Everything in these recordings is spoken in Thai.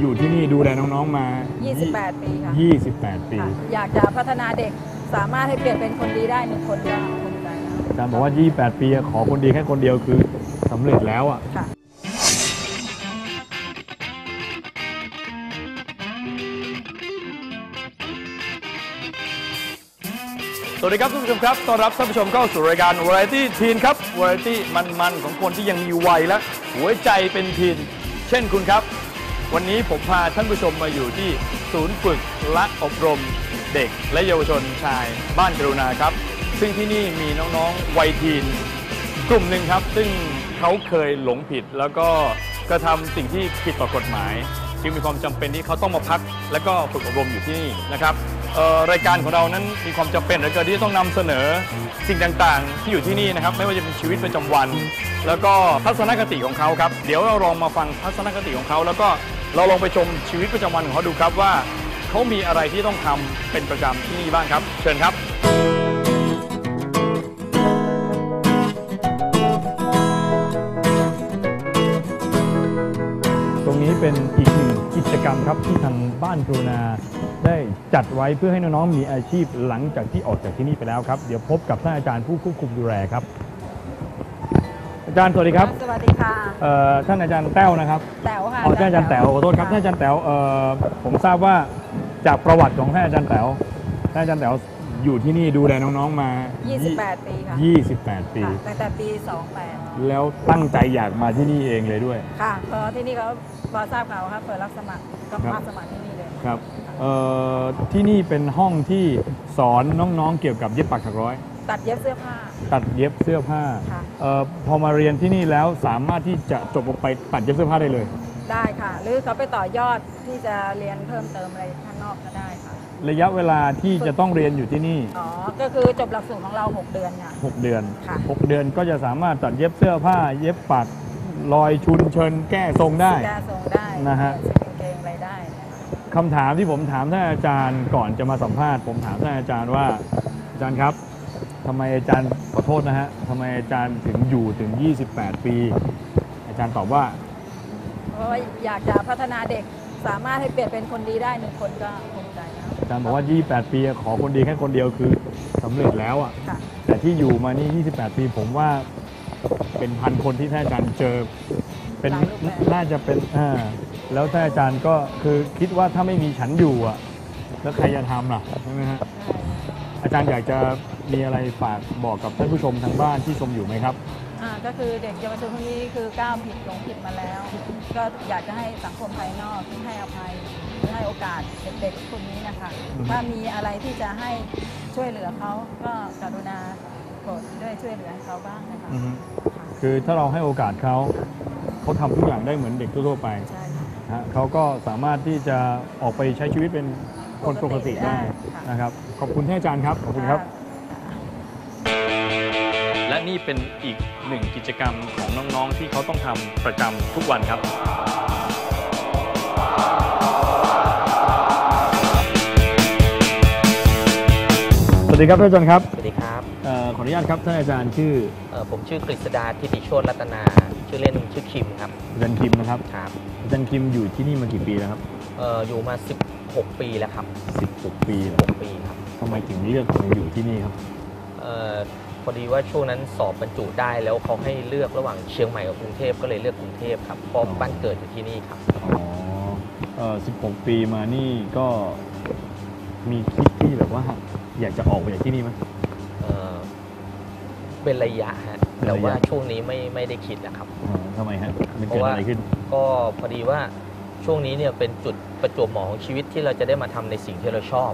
อยู่ที่นี่ดูแลน้องๆมา 28 ปีค่ะ 28 ปีค่ะ อยากจะพัฒนาเด็กสามารถให้เปลี่ยนเป็นคนดีได้หนึ่งคนก็ภูมิใจแล้วอาจารย์บอกว่า 28 ปีขอคนดีแค่คนเดียวคือสำเร็จแล้วอะ ค่ะ สวัสดีครับท่านผู้ชมครับ ต้อนรับท่านผู้ชมเข้าสู่รายการ Variety Teen ครับ Variety มันๆ ของคนที่ยังมีวัยและหัวใจเป็นทีน เช่นคุณครับ วันนี้ผมพาท่านผู้ชมมาอยู่ที่ศูนย์ฝึกและอบรมเด็กและเยาวชนชายบ้านกรุณาครับ ซึ่งที่นี่มีน้องๆวัยทีน กลุ่มหนึ่งครับ ซึ่งเขาเคยหลงผิดแล้วก็กระทำสิ่งที่ผิดต่อกฎหมาย จึงมีความจำเป็นที่เขาต้องมาพัก และก็ฝึกอบรมอยู่ที่นี่นะครับรายการของเรานั้นมีความจำเป็นเหลือเกินที่จะต้องนำเสนอสิ่งต่างๆ ที่อยู่ที่นี่นะครับ ไม่ว่าจะเป็นชีวิตประจำวัน แล้วก็ทัศนคติของเขาครับ เดี๋ยวเราลองมาฟังทัศนคติของเขา แล้วก็ เราลองไปชมชีวิตประจำวันของเขาดูครับว่า เขามีอะไรที่ต้องทำเป็นประจำที่นี่บ้างครับ เชิญครับ ตรงนี้เป็นอีกหนึ่งกิจกรรมครับที่ทางบ้านกรุณาได้จัดไว้เพื่อให้น้องๆมีอาชีพหลังจากที่ออกจากที่นี่ไปแล้วครับ เดี๋ยวพบกับท่านอาจารย์ผู้ควบคุมดูแลครับ อาจารย์สวัสดีครับสวัสดีค่ะเอ่อท่านอาจารย์แต้วนะครับแต๋วค่ะอ๋อท่านอาจารย์แต๋วขอโทษครับท่านอาจารย์แต๋วเอ่อผมทราบว่าจากประวัติของท่านอาจารย์แต๋วท่านอาจารย์แต๋วอยู่ที่นี่ดูแลน้องๆมา 28 ปีค่ะ28 ปีค่ะตั้งแต่ปีแล้วตั้งใจอยากมาที่นี่เองเลยด้วย28ค่ะพอที่นี่เขาพอทราบข่าวค่ะเปิดรับสมัครก็ครับมาสมัครที่นี่เลยครับเอ่อที่นี่เป็นห้องที่สอนน้องๆเกี่ยวกับเย็บปักถักร้อย ตัดเย็บเสื้อผ้า ตัดเย็บเสื้อผ้าค่ะ เออพอมาเรียนที่นี่แล้วสามารถที่จะจบออกไปตัดเย็บเสื้อผ้าได้เลย ได้ค่ะ หรือเขาไปต่อยอดที่จะเรียนเพิ่มเติมอะไรข้างนอกก็ได้ค่ะ ระยะเวลาที่จะต้องเรียนอยู่ที่นี่ อ๋อ ก็คือจบหลักสูตรของเรา 6 เดือนค่ะ 6 เดือน ค่ะ 6 เดือนก็จะสามารถตัดเย็บเสื้อผ้า เย็บปักรอยชุนเชิญแก้ทรงได้ แก้ทรงได้นะฮะ ใส่กางเกงอะไรได้นะคะคำถามที่ผมถามท่านอาจารย์ก่อนจะมาสัมภาษณ์ ผมถามท่านอาจารย์ว่าอาจารย์ครับทำไมอาจารย์ขอโทษนะฮะทำไมอาจารย์ถึงอยู่ถึง 28 ปี อาจารย์ตอบว่า เพราะว่าอยากจะพัฒนาเด็กสามารถให้เปลี่ยนเป็นคนดีได้หนึ่งคนก็ภูมิใจแล้วอาจารย์บอกว่า 28 ปี ขอคนดีแค่คนเดียวคือสำเร็จแล้วอะ ค่ะ แต่ที่อยู่มานี่ 28 ปีผมว่าเป็นพันคนที่ท่านอาจารย์เจอ เป็นหลายรูปแบบ น่าจะเป็นอ่าแล้วท่านอาจารย์ก็คือคิดว่าถ้าไม่มีฉันอยู่อะ แล้วใครจะทำล่ะใช่ไหมฮะ อาจารย์อยากจะมีอะไรฝากบอกกับท่านผู้ชมทางบ้านที่ชมอยู่ไหมครับ อ่าก็คือเด็กเยาวชนพวกนี้คือก้าวผิดหลงผิดมาแล้ว ก็อยากจะให้สังคมภายนอกให้อภัยให้โอกาสเด็กๆคนนี้นะคะอืมถ้ามีอะไรที่จะให้ช่วยเหลือเขาก็กรุณาโปรดด้วยช่วยเหลือให้เขาบ้างนะคะอือฮึ คือถ้าเราให้โอกาสเขาเขาทำทุกอย่างได้เหมือนเด็กทั่วๆไปใช่ค่ะ นะฮะเขาก็สามารถที่จะออกไปใช้ชีวิตเป็นคนปกติได้ค่ะ นะครับ ขอบคุณท่านอาจารย์ครับ ขอบคุณครับ และนี่เป็นอีกหนึ่งกิจกรรมของน้องๆ ที่เขาต้องทำประจำทุกวันครับสวัสดีครับท่านอาจารย์ครับสวัสดีครับเอ่อขออนุญาตครับท่านอาจารย์ชื่อเอ่อผมชื่อกฤษดาทิติโชตรัตนา ชื่อเล่นชื่อคิมครับอาจารย์คิมนะครับครับอาจารย์คิมอยู่ที่นี่มากี่ปีแล้วครับเอ่ออยู่มา 16 ปีแล้วครับ 16 ปีแล้ว6ปีครับ ทำไมถึงเลือกมาอยู่ที่นี่ครับเอ่อพอดีว่าช่วงนั้นสอบบรรจุได้แล้วเขาให้เลือกระหว่างเชียงใหม่กับกรุงเทพก็เลยเลือกกรุงเทพครับเพราะอ๋อบ้านเกิดอยู่ที่นี่ครับอ๋อเออ16 ปีมานี่ก็มีคิดที่แบบว่าอยากจะออกไปจากที่นี่ไหม เอ่อเป็นระยะฮะเป็นระยะ แต่ว่าช่วงนี้ไม่ไม่ได้คิดนะครับ อ๋อทำไมฮะมันเพเกิดราะว่าอะไรขึ้นก็พอดีว่าช่วงนี้เนี่ยเป็นจุดประจวบเหมาะของชีวิตที่เราจะได้มาทำในสิ่งที่เราชอบ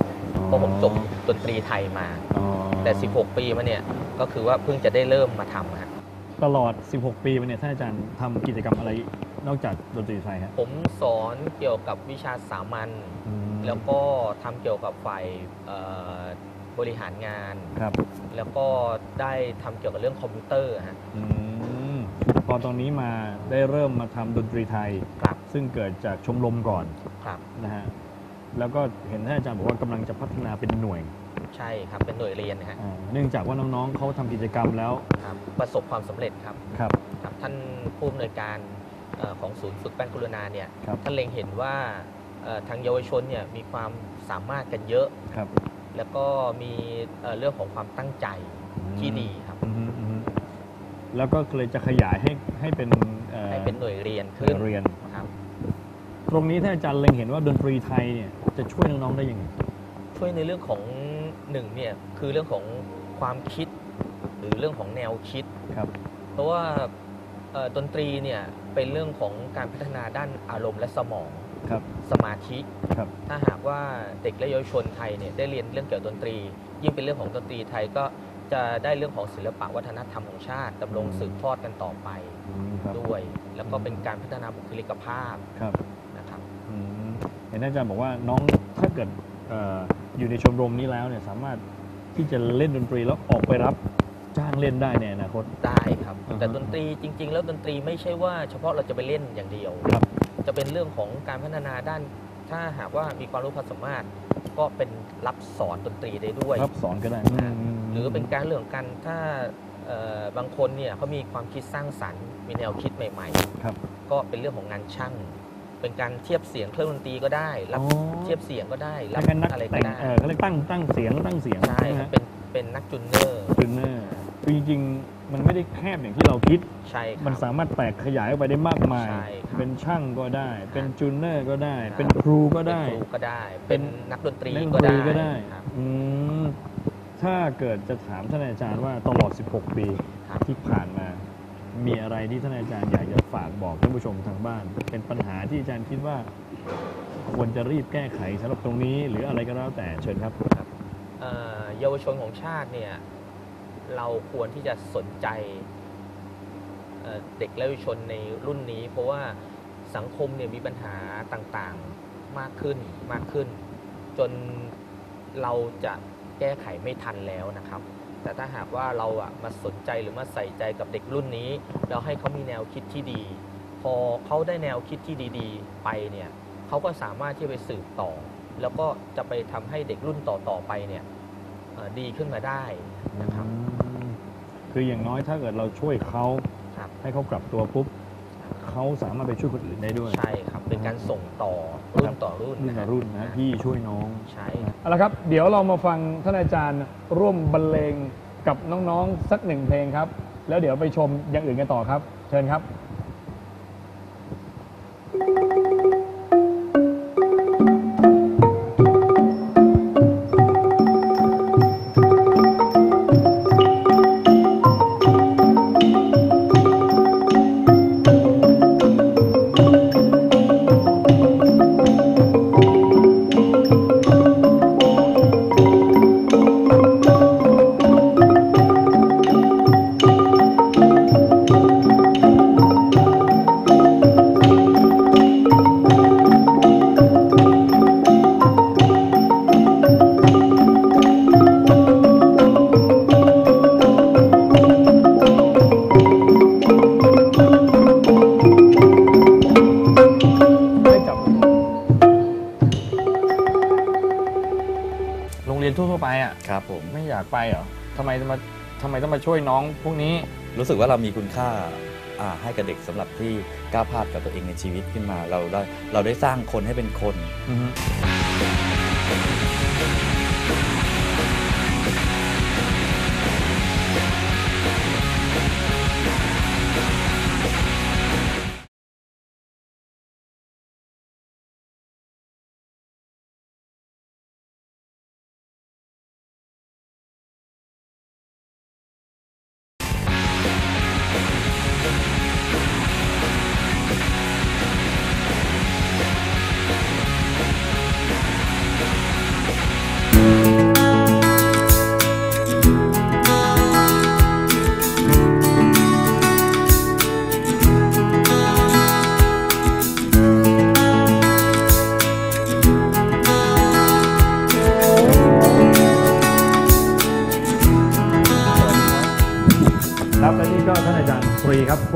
เพราะผมจบดนตรีไทยมา อ๋อแต่ 16 ปีมาเนี่ยก็คือว่าเพิ่งจะได้เริ่มมาทำฮะตลอด 16 ปีมาเนี่ยท่านอาจารย์ทำกิจกรรมอะไรนอกจากดนตรีไทยฮะผมสอนเกี่ยวกับวิชาสามัญอืมแล้วก็ทำเกี่ยวกับฝ่ายเอ่อบริหารงาน ครับแล้วก็ได้ทำเกี่ยวกับเรื่องคอมพิวเตอร์ฮะ อืมพอตอนนี้มาได้เริ่มมาทำดนตรีไทย ครับ ซึ่งเกิดจากชมรมก่อนครับ นะฮะ แล้วก็เห็นท่านอาจารย์บอกว่ากำลังจะพัฒนาเป็นหน่วยใช่ครับเป็นหน่วยเรียนนะฮะอ่าเนื่องจากว่าน้องๆเขาทำกิจกรรมแล้วครับประสบความสำเร็จครับ ครับ ครับท่านผู้อำนวยการเอ่อของศูนย์ฝึกแป้งกรุณาเนี่ยครับ ท่านเล็งเห็นว่าเอ่อทางเยาวชนเนี่ยมีความสามารถกันเยอะ ครับแล้วก็มีเอ่อเรื่องของความตั้งใจที่ดีครับอืมอืมอืมแล้วก็เลยจะขยายให้ให้เป็นอ่อให้เป็นหน่วยเรียนหน่ขึ้วนยเรียน ครับ ตรงนี้ท่านอาจารย์เล็งเห็นว่าดนตรีไทยเนี่ยจะช่วยน้องๆได้ยังไงช่วยในเรื่องของหนึ่งเนี่ยคือเรื่องของความคิด หรือเรื่องของแนวคิดครับ เพราะว่าเอ่อดนตรีเนี่ยเป็นเรื่องของการพัฒนาด้านอารมณ์และสมองครับสมาธิครับถ้าหากว่าเด็กและเยาวชนไทยเนี่ยได้เรียนเรื่องเกี่ยวกับดนตรี ยิ่งเป็นเรื่องของดนตรีไทยก็จะได้เรื่องของศิลปะวัฒนธรรมของชาติดำรงสืบทอดกันต่อไปอืมครับด้วย แล้วก็เป็นการพัฒนาบุคลิกภาพ ครับ นะครับ อืม เห็นอาจารย์บอกว่าน้องถ้าเกิดเอ่ออยู่ในชมรมนี้แล้วเนี่ยสามารถที่จะเล่นดนตรีแล้วออกไปรับจ้างเล่นได้ในอนาคตได้ครับอ่าฮะแต่ดนตรีจริง ๆ แล้วดนตรีไม่ใช่ว่าเฉพาะเราจะไปเล่นอย่างเดียวครับ จะเป็นเรื่องของการพัฒนาด้าน ถ้าหากว่ามีความรู้ความสามารถ ก็เป็นรับสอนดนตรีได้ด้วยรับสอนก็ได้อ่ามหรือเป็นการเรื่องของการถ้าเอ่อบางคนเนี่ยเขามีความคิดสร้างสรรค์มีแนวคิดใหม่ครับๆก็เป็นเรื่องของงานช่าง เป็นการเทียบเสียงเครื่องดนตรีก็ได้ รับอ๋อ เทียบเสียงก็ได้ รัถ้าบงั้นนักอะไรก็แต่งได้เออเขาเรียกตั้งตั้งเสียงตั้งเสียงใช่ไหมครับฮะเป็นเป็นนักจุนเนอร์จูเนอร์คือจริงๆ มันไม่ได้แคบอย่างที่เราคิด ใช่ครับ มันสามารถแตกขยายออกไปได้มากมาย ใช่ครับเป็นช่างก็ได้ เป็นจูเนอร์ก็ได้ ครับ เป็นครูก็ได้ เป็นครูก็ได้ เป็เป็นนนักดนตรีเล่นดก็นตรีได้ก็ได้ครับ อืมถ้าเกิดจะถามท่านอาจารย์ว่าตลอด 16 ปีครับ ที่ผ่านมา มีอะไรที่ท่านอาจารย์อยากจะฝากบอกท่านผู้ชมทางบ้าน เป็นปัญหาที่อาจารย์คิดว่า ควรจะรีบแก้ไขสำหรับตรงนี้ หรืออะไรก็แล้วแต่เชิญครับเอ่อเยาวชนของชาติเนี่ยเราควรที่จะสนใจเเด็กและเยาวชนในรุ่นนี้ เพราะว่าสังคมเนี่ยมีปัญหาต่างๆมากขึ้นมากขึ้น จนเราจะแก้ไขไม่ทันแล้วนะครับ แต่ถ้าหากว่าเราอะมาสนใจหรือมาใส่ใจกับเด็กรุ่นนี้เราให้เขามีแนวคิดที่ดี พอเขาได้แนวคิดที่ดีๆ ไปเนี่ยเขาก็สามารถที่จะไปสืบต่อ แล้วก็จะไปทำให้เด็กรุ่นต่อๆไปเนี่ยเอ่อดีขึ้นมาได้นะครับอืมคืออย่างน้อยถ้าเกิดเราช่วยเขาครับให้เขากลับตัวปุ๊บเขาสามารถไปช่วยคนอื่นได้ด้วย ใช่ครับ เป็นการส่งต่อรุ่นต่อรุ่นรุ่นต่อรุ่นนะพี่ช่วยน้อง ใช่เอาละครับ เดี๋ยวเรามาฟังท่านอาจารย์ร่วมบรรเลง กับน้องๆสักหนึ่งเพลงครับ แล้วเดี๋ยวไปชมอย่างอื่นกันต่อครับ เชิญครับ ช่วยน้องพวกนี้ รู้สึกว่าเรามีคุณค่าอ่าให้กับเด็กสำหรับที่ก้าวพลาดกับตัวเองในชีวิตขึ้นมา เราได้เราได้สร้างคนให้เป็นคน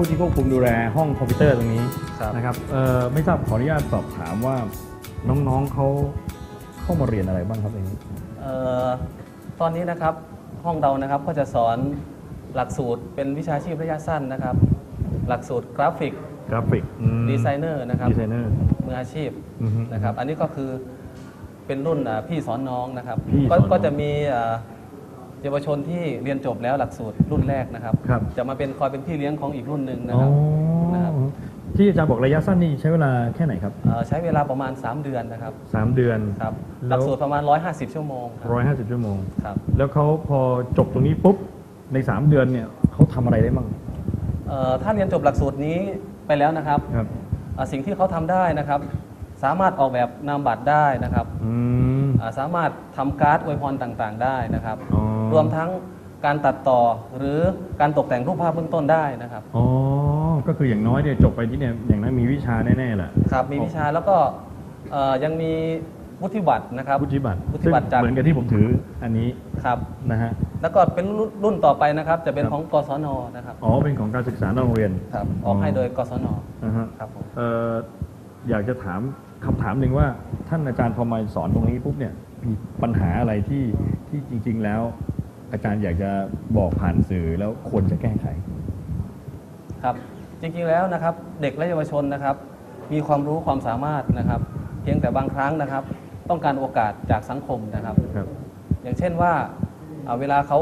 ผู้ที่ควบคุมดูแลห้องคอมพิวเตอร์ตรงนี้ครับนะครับเอ่อไม่ทราบขออนุญาตสอบถามว่าน้องๆเขาเข้ามาเรียนอะไรบ้างครับในนี้เอ่อตอนนี้นะครับห้องเรานะครับก็จะสอนหลักสูตรเป็นวิชาชีพระยะสั้นนะครับ หลักสูตรกราฟิกกราฟิกดีไซเนอร์นะครับดีไซเนอร์ มืออาชีพอือฮึนะครับ อันนี้ก็คือเป็นรุ่นอ่าพี่สอนน้องนะครับ พี่สก็อนน้อง ก็จะมีอ่า เยาวชนที่เรียนจบแล้วหลักสูตรรุ่นแรกนะครับ ครับ จะมาเป็นคอยเป็นพี่เลี้ยงของอีกรุ่นหนึ่งนะอ๋อครับนะครับที่อาจารย์บอกระยะสั้นนี่ใช้เวลาแค่ไหนครับเอ่อใช้เวลาประมาณ 3 เดือนนะครับสามเดือน ครับหแล้ลัว กสูตรประมาณ 150 ชั่วโมงครับร้อยห้าสิบชั่วโมง ครับแล้วเขาพอจบตรงนี้ปุ๊บใน3เดือนเนี่ยเขาทำอะไรได้บ้างเอ่อถ้าเรียนจบหลักสูตรนี้ไปแล้วนะครับครับอ่าสิ่งที่เขาทำได้นะครับ สามารถออกแบบนามบัตรได้นะครับอืมอ่าสามารถทำการ์ดอวยพรต่างๆ ได้นะครับ อ๋อ รวมทั้งการตัดต่อหรือการตกแต่งรูปภาพเบื้องต้นได้นะครับ อ๋อ ก็คืออย่างน้อยเนี่ยจบไปที่เนี่ยอย่างนั้นมีวิชาแน่ๆแหละครับมีวิชาแล้วก็เอ่อยังมีวุฒิบัตรนะครับ วุฒิบัตรวุฒิบัตรซึ่งจาก เหมือนกับที่ผมถืออันนี้ครับ นะฮะ แล้วก็เป็นรุ่นรุ่นต่อไปนะครับ จะเป็นครับของกศนนะครับอ๋อ เป็นของการศึกษานอกโรงเรียนครับออกให้โดยกศนนะฮะ ครับผมเอ่ออยากจะถามคำถามหนึ่งว่าท่านอาจารย์พอมาสอนตรงนี้ปุ๊บเนี่ยมีปัญหาอะไรที่ที่จริง ๆ แล้ว อาจารย์อยากจะบอกผ่านสื่อแล้วควรจะแก้ไข ครับ จริงๆแล้วนะครับ เด็กและเยาวชนนะครับ มีความรู้ความสามารถนะครับ เพียงแต่บางครั้งนะครับ ต้องการโอกาสจากสังคมนะครับ ครับ อย่างเช่นว่าอ่าเวลาเขา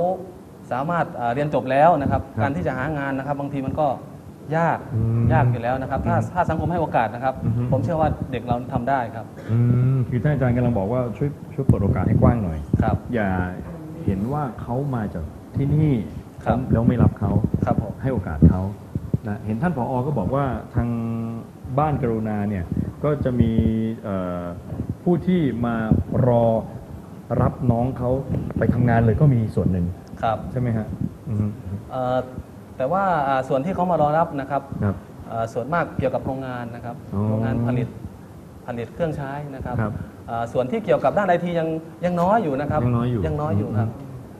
สามารถอ่าเรียนจบแล้วนะครับ ครับการที่จะหางานนะครับ บางทีมันก็ยากอืมยากอยู่แล้วนะครับ ถ้าอืมถ้าสังคมให้โอกาสนะครับ อือฮึ ผมเชื่อว่าเด็กเราทำได้ครับอืมคือท่านอาจารย์กำลังบอกว่าช่วยช่วยเปิดโอกาสให้กว้างหน่อย ครับ อย่า เห็นว่าเขามาจากที่นี่ครับ แล้วไม่รับเขาครับผม ให้โอกาสเขานะเห็นท่านผออก็บอกว่าทางบ้านกรุณาเนี่ยก็จะมีเอ่อผู้ที่มารอรับน้องเขาไปทำงานเลยก็มีส่วนหนึ่งครับใช่ไหมฮะอืมเอ่อแต่ว่าอ่าส่วนที่เขามารอรับนะครับครับอ่าส่วนมากเกี่ยวกับโรงงานนะครับ อ๋อโรงงานผลิตผลิตเครื่องใช้นะครับ ครับอ่า ส่วนที่เกี่ยวกับด้านไอทียังยังน้อยอยู่นะครับยังน้อยอยู่ยังน้อยอยู่ครับ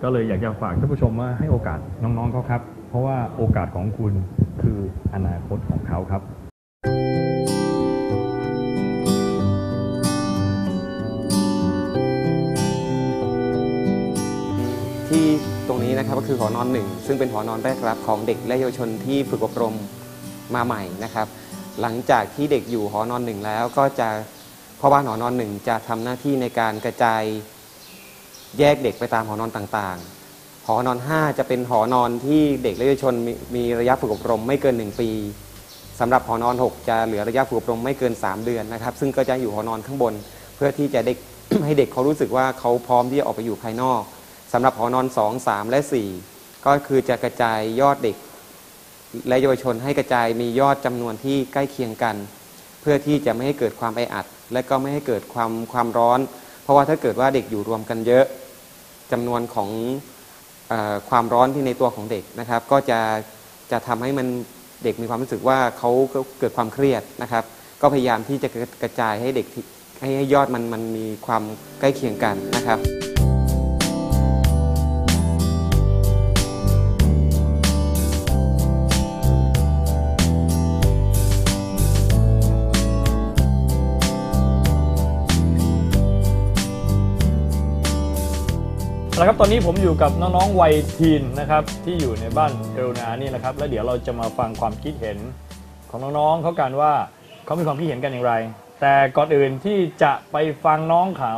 ก็เลยอยากจะฝากท่านผู้ชมว่าให้โอกาสน้องๆเขาครับ เพราะว่าโอกาสของคุณคืออนาคตของเขาครับที่ตรงนี้นะครับก็คือหอนอนหนึ่งซึ่งเป็นหอนอนแรกรับของเด็กและเยาวชนที่ฝึกอบรมมาใหม่นะครับ หลังจากที่เด็กอยู่หอนอนหนึ่งแล้วก็จะ เพ่อบ้านหอนอนหนึ่งจะทำหน้าที่ในการกระจายแยกเด็กไปตามหอนอนต่างๆ หอนอน 5 จะเป็นหอนอนที่เด็กและเยาวชนมีมีระยะฝึกอบรมไม่เกิน 1 ปีสำหรับหอนอน 6 จะเหลือระยะฝึกอบรมไม่เกิน 3 เดือนนะครับ ซึ่งก็จะอยู่หอนอนข้างบน เพื่อที่จะเด็กให้เด็กเขารู้สึกว่าเขาพร้อมที่จะออกไปอยู่ภายนอกสำหรับหอนอน 2 3 และ 4 ก็คือจะกระจายยอดเด็ก และเยาวชนให้กระจายมียอดจำนวนที่ใกล้เคียงกัน เพื่อที่จะไม่ให้เกิดความแออัด และก็ไม่ให้เกิดความความร้อน เพราะว่าถ้าเกิดว่าเด็กอยู่รวมกันเยอะจำนวนของอความร้อนที่ในตัวของเด็กนะครับ ก็จะจะทำให้มันเด็กมีความรู้สึกว่าเขาก็เกิดความเครียดนะครับ ก็พยายามที่จะกระจายให้เด็กให้ให้ยอดมันมันมีความใกล้เคียงกันนะครับ แล้วครับตอนนี้ผมอยู่กับน้องๆวัยทีนนะครับที่อยู่ในบ้านกรุณานี่นะครับ แล้วเดี๋ยวเราจะมาฟังความคิดเห็นของน้องๆเขากันว่าเขามีความคิดเห็นกันอย่างไร แต่ก่อนอื่นที่จะไปฟังน้องเขา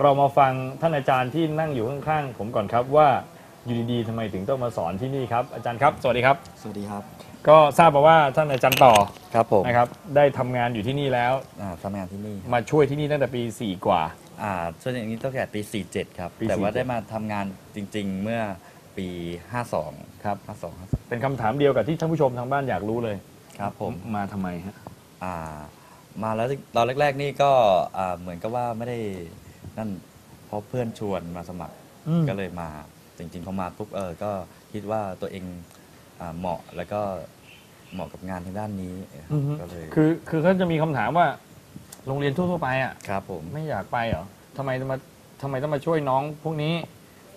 เรามาฟังท่านอาจารย์ที่นั่งอยู่ข้างๆผมก่อนครับว่าอยู่ดีๆทำไมถึงต้องมาสอนที่นี่ครับอาจารย์ครับ สวัสดีครับ สวัสดีครับ ก็ทราบมาว่าท่านอาจารย์ต่อครับผมนะครับได้ทำงานอยู่ที่นี่แล้ว อ่าทำงานที่นี่มาช่วยที่นี่ตั้งแต่ปี 4 กว่า อ่าส่วนอย่างนี้ตั้งแต่ปี 47 ครับ ปีแต่ว่า47 ได้มาทำงานจริง ๆ เมื่อปี 52 ครับ 52 53เป็นคำถามเดียวกับที่ท่านผู้ชมทางบ้านอยากรู้เลยครับผม มาทำไมฮะ อ่ามาแล้วตอนแรก ๆ นี่ก็อ่าเหมือนกับว่าไม่ได้นั่นเพราะเพื่อนชวนมาสมัครอืม ก็เลยมาจริงๆพอมาปุ๊บเออก็คิดว่าตัวเองอ่าเหมาะแล้วก็เหมาะกับงานทางด้านนี้อือฮึก็เลย คือคือเขาจะมีคำถามว่า โรงเรียนทั่วๆไปอะครับผม ไม่อยากไปเหรอทำไมต้องมาทำไมต้องมาช่วยน้องพวกนี้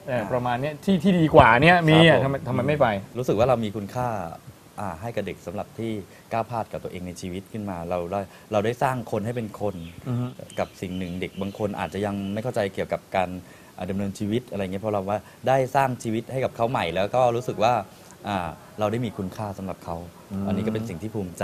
เอ่ออ่าประมาณเนี้ยที่ที่ดีกว่าเนี้ยมีอะครัทำบไมผมทำไมไม่ไป รู้สึกว่าเรามีคุณค่าอ่าให้กับเด็กสำหรับที่ก้าวพลาดกับตัวเองในชีวิตขึ้นมา เราได้เราได้สร้างคนให้เป็นคนอือฮึ กับสิ่งหนึ่งเด็กบางคนอาจจะยังไม่เข้าใจเกี่ยวกับการอ่าดำเนินชีวิตอะไรเงี้ยเพราะเราว่าได้สร้างชีวิตให้กับเขาใหม่ แล้วก็รู้สึกว่าอ่าเราได้มีคุณค่าสำหรับเขาอืมอันนี้ก็เป็นสิ่งที่ภูมิใจ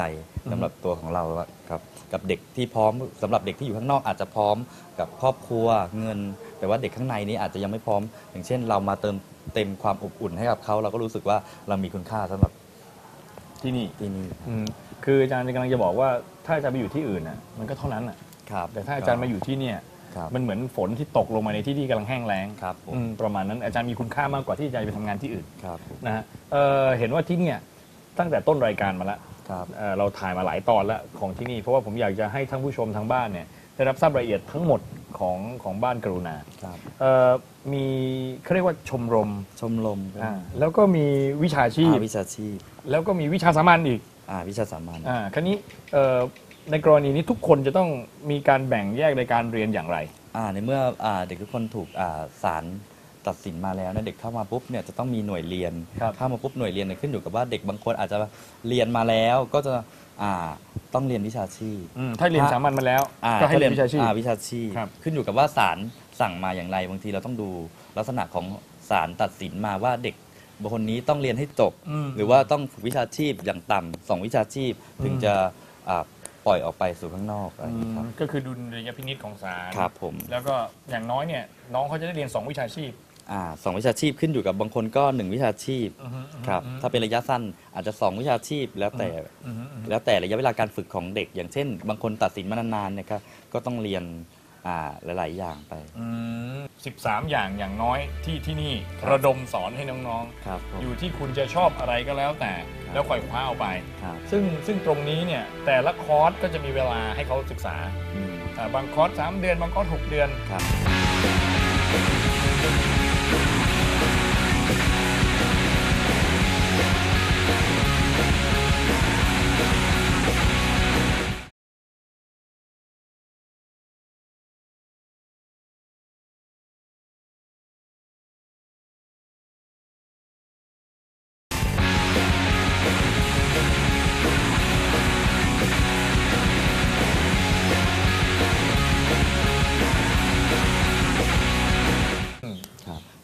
สำหรับตัวของเรา ครับกับเด็กที่พร้อมสำหรับเด็กที่อยู่ข้างนอกอาจจะพร้อมกับครอบครัวเงิน แต่ว่าเด็กข้างในนี้อาจจะยังไม่พร้อม อย่างเช่น เรามาเติมเต็มความอบอุ่นให้กับเขาเราก็รู้สึกว่าเรามีคุณค่าสำหรับที่นี่ที่นี่อืมคืออาจารย์กำลังจะบอกว่าถ้าอาจารย์ไปอยู่ที่อื่นน่ะมันก็เท่านั้นน่ะครับแต่ถ้าอาจารย์มาอยู่ที่เนี่ยครับมันเหมือนฝนที่ตกลงมาในที่ที่กำลังแห้งแล้งครับผมอืมประมาณนั้นอาจารย์มีคุณค่ามากกว่าที่อาจารย์ไปทำงานที่อื่นครับผมนะฮะเอ่อเห็นว่าที่เนี่ยตั้งแต่ต้นรายการมาแล้ว ครับเอ่อเราถ่ายมาหลายตอนแล้วของที่นี่ เพราะว่าผมอยากจะให้ท่านผู้ชมทางบ้านเนี่ยได้รับทราบรายละเอียดทั้งหมดของของบ้านกรุณาครับ เอ่อมีเขาเรียกว่าชมรมชมรมอ่าแล้วก็มีวิชาชีพ อ่าวิชาชีพแล้วก็มีวิชาสามัญอีกอ่าวิชาสามัญอ่าคราวนี้เอ่อในกรณีนี้ทุกคนจะต้องมีการแบ่งแยกในการเรียนอย่างไร อ่าในเมื่ออ่าเด็กทุกคนถูกอ่าศาล ตัดสินมาแล้วนะเด็กเข้ามาปุ๊บเนี่ยจะต้องมีหน่วยเรียนครับเข้ามาปุ๊บหน่วยเรียนเนี่ยขึ้นอยู่กับว่าเด็กบางคนอาจจะเรียนมาแล้วก็จะอ่าต้องเรียนวิชาชีพอืมถ้าเรียนสามัญมาแล้วอ่าก็ให้เรียนวิชาชีพอ่วิชาชีพ ครับ ขึ้นอยู่กับว่าศาลสั่งมาอย่างไรบางทีเราต้องดูลักษณะของศาลตัดสินมาว่าเด็กบางคนนี้ต้องเรียนให้จบ อืม หรือว่าต้องฝึกวิชาชีพอย่างต่ำสองวิชาชีพถึงอืมจะอ่าปล่อยออกไปสู่ข้างนอกอะไรอย่างอืนี้ยครับมก็คือดุลยพินิจของศาลครับผม แล้วก็อย่างน้อยเนี่ยน้องเขาจะได้เรียน 2 วิชาชีพ อ่าสองวิชาชีพขึ้นอยู่กับบางคนก็หนึ่งวิชาชีพอือฮึอือฮึครับอือฮึถ้าเป็นระยะสั้นอาจจะสองวิชาชีพแล้วแต่อือฮึอือฮึ แล้วแต่ระยะเวลาการฝึกของเด็ก อย่างเช่น บางคนตัดสินมานานๆเนี่ยครับก็ต้องเรียนอ่าหลาย ๆ อย่างไป อืมสิบสามอย่างอย่างน้อยที่ที่นี่ครับ ระดมสอนให้น้องครับผมๆอยู่ที่คุณจะชอบอะไรก็แล้วแต่ ครับ แล้วค่อยคว้าเอาไป ครับซึ่งซึ่งตรงนี้เนี่ยแต่ละคอร์สก็จะมีเวลาให้เขาศึกษาอืมอ่าบางคอร์สสามเดือน บางคอร์สหกเดือน ครับ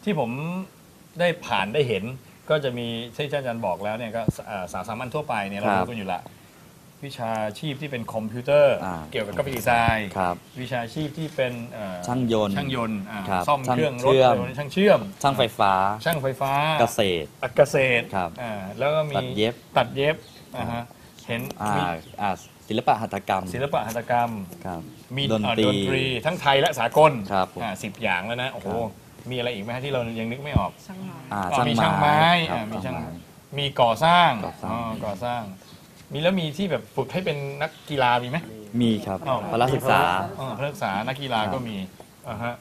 ที่ผมได้ผ่านได้เห็น ก็จะมีที่อาจารย์บอกแล้วเนี่ยก็อ่าสาสามัญทั่วไปเนี่ยเราครับรู้กันอยู่ละ วิชาชีพที่เป็นคอมพิวเตอร์ อ่าเกี่ยวกับกราฟิกดีไซน์ครับวิชาชีพที่เป็นเอ่อช่างยนต์ช่างยนต์อ่าครับซ่อมช่างเครื่องรเชื่ถอมยนต์ช่างเชื่อม ช่างไฟฟ้าช่างไฟฟ้า เกษตรอะเกษตรครับอ่าแล้วก็มีตัดเย็บ ตัดเย็บอ่าฮะเห็นอ่ามีอ่าศิลปะหัตถกรรมศิลปะหัตถกรรม ครับมีดนอ่าตรีดนตรี ทั้งไทยและสากลครับผมอ่าสิบอย่างแล้วนะ โอ้โหครับ มีอะไรอีกไหมฮะที่เรายังนึกไม่ออกอ่าอ๋อมีช่างไม้ครับอ่ามีช่างไม้มีก่อสร้างก่อสร้าง อ๋อก่อสร้าง มีแล้วมีที่แบบฝึกให้เป็นนักกีฬามีไหม มีครับอ๋อ พละศึกษาอ๋อนักศึกษานักกีฬาครับก็มีอ่าฮะ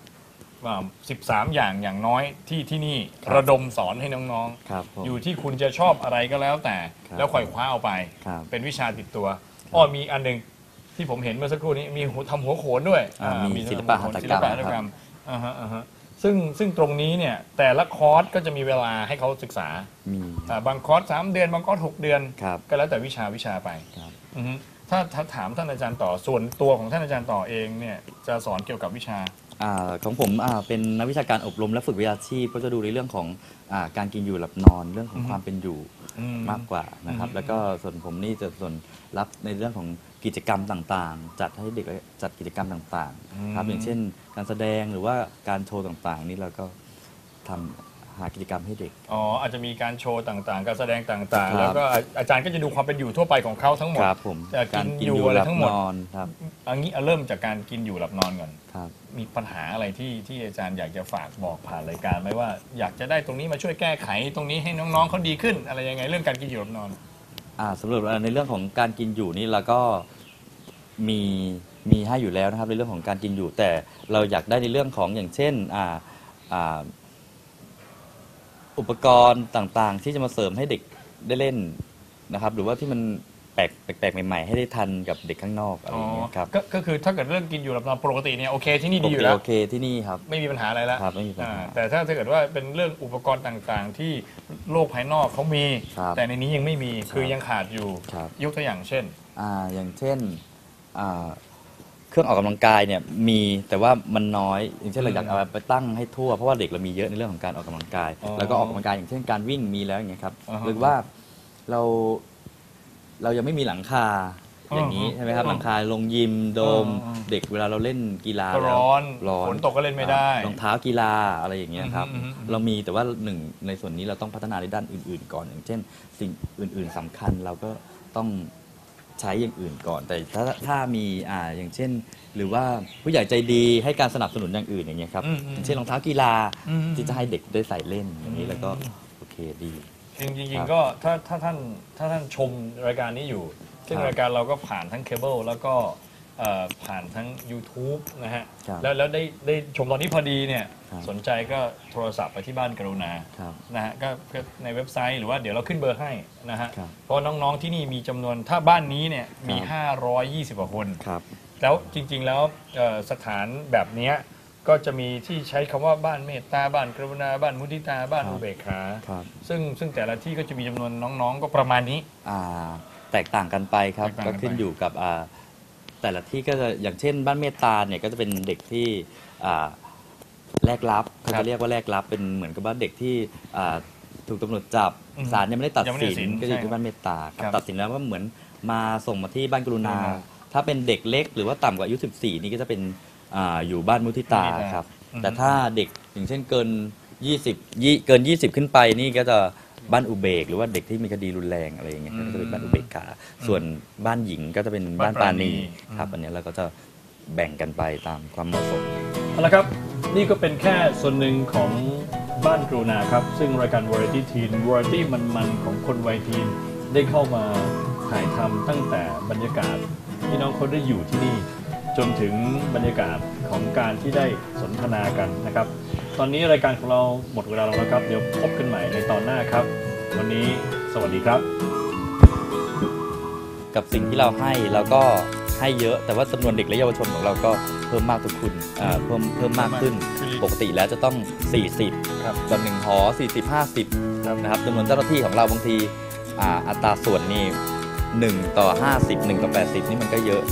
สิบสามอย่างอย่างน้อยที่ที่นี่ระดมสอนให้น้องครับผม ๆ อยู่ที่คุณจะชอบอะไรก็แล้วแต่ ครับแล้วค่อยคว้าเอาไป ครับ เป็นวิชาติดตัวอ้อมีอันหนึ่งที่ผมเห็นเมื่อสักครู่นี้มีหัวทำหัวโขนด้วยอ่าอ่ามีศิลปะหัตถกรรมศิลปะหัตถกรรมอ่าฮะอ่าฮะ ซึ่งซึ่งตรงนี้เนี่ยแต่ละคอร์สก็จะมีเวลาให้เขาศึกษามี อ่าบางคอร์สสามเดือน บางคอร์สหกเดือน ครับ ก็แล้วแต่วิชาวิชาไปครับ อือฮึถ้าถ้าถามท่านอาจารย์ต่อส่วนตัวของท่านอาจารย์ต่อเองเนี่ยจะสอนเกี่ยวกับวิชา อ่าของผมอ่าเป็นนักวิชาการอบรมและฝึกวิชาชีพก็จะดูในเรื่องของอ่าการกินอยู่หลับนอนเรื่องของอืมความเป็นอยู่อื มากกว่านะครับอืมแล้วก็ส่วนผมนี่จะส่วนรับในเรื่องของกิจกรรมต่างๆ จัดให้เด็กจัดกิจกรรมต่างๆครับอย่างเช่น การแสดงหรือว่าการโชว์ต่างๆ นี่เราก็ทำ หากิจกรรมให้เด็ก อ๋ออาจจะมีการโชว์ต่างๆ การแสดงต่างครับๆแล้วก็อาอาจารย์ก็จะดูความเป็นอยู่ทั่วไปของเขาทั้งหมดครับผมแต่กินการกินอยู่อยู่อะไรหลับทั้งหมดนอนครับอันนี้เอาเริ่มจากการกินอยู่หลับนอนก่อน ครับมีปัญหาอะไรที่ที่อาจารย์อยากจะฝากบอกผ่านรายการไหมว่าอยากจะได้ตรงนี้มาช่วยแก้ไขตรงนี้ให้น้องๆเขาดีขึ้น อะไรยังไงเรื่องการกินอยู่หลับนอน อ่าสำหรับในเรื่องของการกินอยู่นี่เราก็มีมีให้อยู่แล้วนะครับในเรื่องของการกินอยู่ แต่เราอยากได้ในเรื่องของอย่างเช่นอ่าอ่า อุปกรณ์ต่างๆ ที่จะมาเสริมให้เด็กได้เล่นนะครับ หรือว่าที่มันลกๆแปลกๆใหม่ๆ ให้ได้ทันกับเด็กข้างนอกอะไรอย่างเงี้ยครับก็ก็คือถ้าเกิดเรื่องกินอยู่หลับนอนปกติเนี่ยโอเคที่นี่ดีอยู่แล้ว โอเคที่นี่ครับ ไม่มีปัญหาอะไรแล้วครับไม่มีปัญหา อ่แต่ถ้าถ้าเกิดว่าเป็นเรื่องอุปกรณ์ต่างๆ ที่โลกภายนอกเขามี ครับแต่ในนี้ยังไม่มีคือยังขาดอยู่ ครับ ยกตัวอย่างเช่น อ่าอย่างเช่นอ่า เครื่องออกกำลังกายเนี่ยมีแต่ว่ามันน้อยอย่างเช่นเราอยากเอาไปตั้งให้ทั่วเพราะว่าเด็กเรามีเยอะในเรื่องของการออกกำลังกาย อ๋อแล้วก็ออกกำลังกายอย่างเช่นการวิ่งมีแล้วอย่างเงี้ยครับอ่าฮะหรือว่าเราเรายังไม่มีหลังคาอย่างนี้อ่าฮะใช่ไหมครับหลังคาลงยิมโดมอ่าอ่าเด็กเวลาเราเล่นกีฬาก็แล้วร้อนร้อนฝนตกก็เล่นไม่ได้รองเท้ากีฬาอะไรอย่างเงี้ยครับอืมอืมอืม เรามีแต่ว่าหนึ่งในส่วนนี้เราต้องพัฒนาในด้านอื่น ๆ ก่อนอย่างเช่น สิ่งอื่น ๆสำคัญเราก็ต้อง ใช้อย่างอื่นก่อน แต่ถ้าถ้ามีอ่าอย่างเช่น หรือว่าผู้ใหญ่ใจดีให้การสนับสนุนอย่างอื่นอย่างเงี้ยครับอืมอืมอย่างเช่นรองเท้ากีฬาอืม ที่จะให้เด็กได้ใส่เล่นอย่างนี้แล้วก็โอเคดี จริงจริงครับๆก็ถ้าถ้าท่านถ้าท่านชมรายการนี้อยู่ซึ่งครับรายการเราก็ผ่านทั้งเคเบิลแล้วก็ เอ่อผ่านทั้ง YouTube นะฮะ ครับแล้วแล้วได้ได้ชมตอนนี้พอดีเนี่ย ครับสนใจก็โทรศัพท์ไปที่บ้านกรุณา ครับนะฮะก็ก็ในเว็บไซต์หรือว่าเดี๋ยวเราขึ้นเบอร์ให้นะฮะ ครับเพราะน้องๆที่นี่มีจำนวนถ้าบ้านนี้เนี่ยมี ครับ 520กว่าคน ครับ แล้วจริงๆแล้วเอ่อสถานแบบเนี้ยก็จะมีที่ใช้คำว่าบ้านเมตตาบ้านกรุณาบ้านมุทิตาบ้านครับอุเบกขาครับ ซึ่งซึ่งแต่ละที่ก็จะมีจำนวนน้องๆ ก็ประมาณนี้ อ่าแตกต่างกันไปครับแตกต่างกัก็นไปขึ้นอยู่กับอ่า แต่ละที่ก็จะอย่างเช่น บ้านเมตตาเนี่ยก็จะเป็นเด็กที่อ่าแลกรับเขาจะเรียกว่าแลกรับเป็นเหมือนกับว่าเด็กที่อ่าถูกตำรวจจับอืมศาลยังไม่ได้ตัดยังไม่ได้สินตัดสินก็อยู่ใช่ที่บ้านเมตตาคครัรับบตัดสินแล้วก็เหมือนมาส่งมาที่บ้านกรุณาอ่าถ้าเป็นเด็กเล็กหรือว่าต่ำกว่าอายุ 14 นี่ก็จะเป็นอ่าอยู่บ้านมุทิตามุทิตาครับ อืม แต่ถ้าเด็กอย่างเช่นเกิน 20ยี่เกิน 20 ขึ้นไปนี่ก็จะ บ้านอุเบก หรือว่าเด็กที่มีคดีรุนแรงอะไรอย่างเงี้ยอืมก็จะเป็นบ้านอุเบกขา ส่วนบ้านหญิงก็จะเป็นบ้านปราณีบ้านปราณีครับอันเนี้ยเราก็จะแบ่งกันไปตามความเหมาะสมเอาละครับนี่ก็เป็นแค่ส่วนหนึ่งของบ้านกรุณาครับ ซึ่งรายการ Variety Teen Variety มันๆของคนวัยทีนได้เข้ามาถ่ายทำตั้งแต่บรรยากาศที่น้องเขาได้อยู่ที่นี่ จนถึงบรรยากาศของการที่ได้สนทนากันนะครับ ตอนนี้รายการของเราหมดเวลาแล้วนะครับ เดี๋ยวพบกันใหม่ในตอนหน้าครับ วันนี้สวัสดีครับ กับสิ่งที่เราให้เราก็ให้เยอะ แต่ว่าจำนวนเด็กและเยาวชนของเราก็เพิ่มมากทุกคุณอ่าเพิ่มเพิ่มมากขึ้นคือปกติแล้วจะต้อง 40ครับแบบหนึ่งหอ 40 50นะครับจำนวนเจ้าหน้าที่ของเราบางทีอ่าอัตราส่วนนี่1ต่อ 50 1 ต่อ 80 นี่มันก็เยอะ